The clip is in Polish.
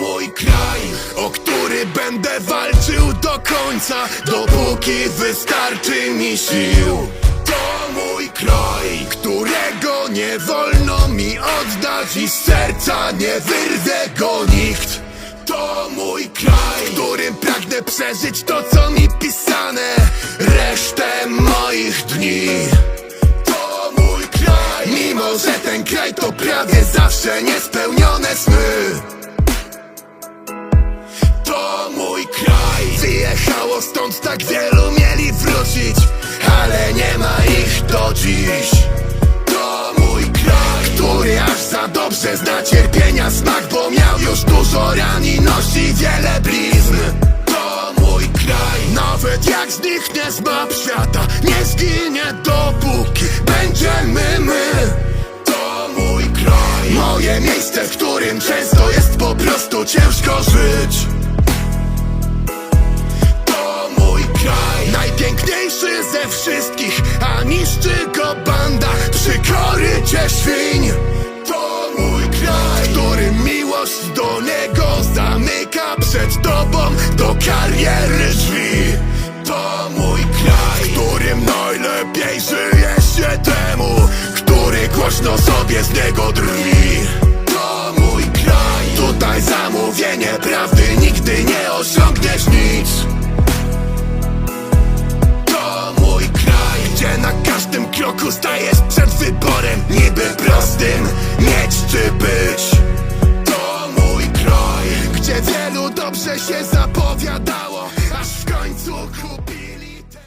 mój kraj, o który będę walczył do końca, dopóki wystarczy mi sił. To mój kraj, którego nie wolno mi oddać i z serca nie wyrwę go nikt. To mój kraj, w którym pragnę przeżyć to, co mi pisane, resztę moich dni. To mój kraj, mimo że ten kraj to prawie zawsze niespełnione sny. Wyjechało stąd tak wielu mieli wrócić Ale nie ma ich do dziś. To mój kraj Który aż za dobrze zna cierpienia smak Bo miał już dużo ran i nosi wiele blizn. To mój kraj Nawet jak zniknie z map świata Nie zginie dopóki będziemy my. To mój kraj Moje miejsce, w którym często jest po prostu ciężko żyć wszystkich, a niszczy go banda. Przy korycie świń. To mój kraj Który miłość do niego zamyka przed tobą Do kariery drzwi. To mój kraj Którym najlepiej żyje się temu Który głośno sobie z niego drwi. roku stajesz przed wyborem. Niby prostym, mieć czy być. To mój kraj, gdzie wielu dobrze się za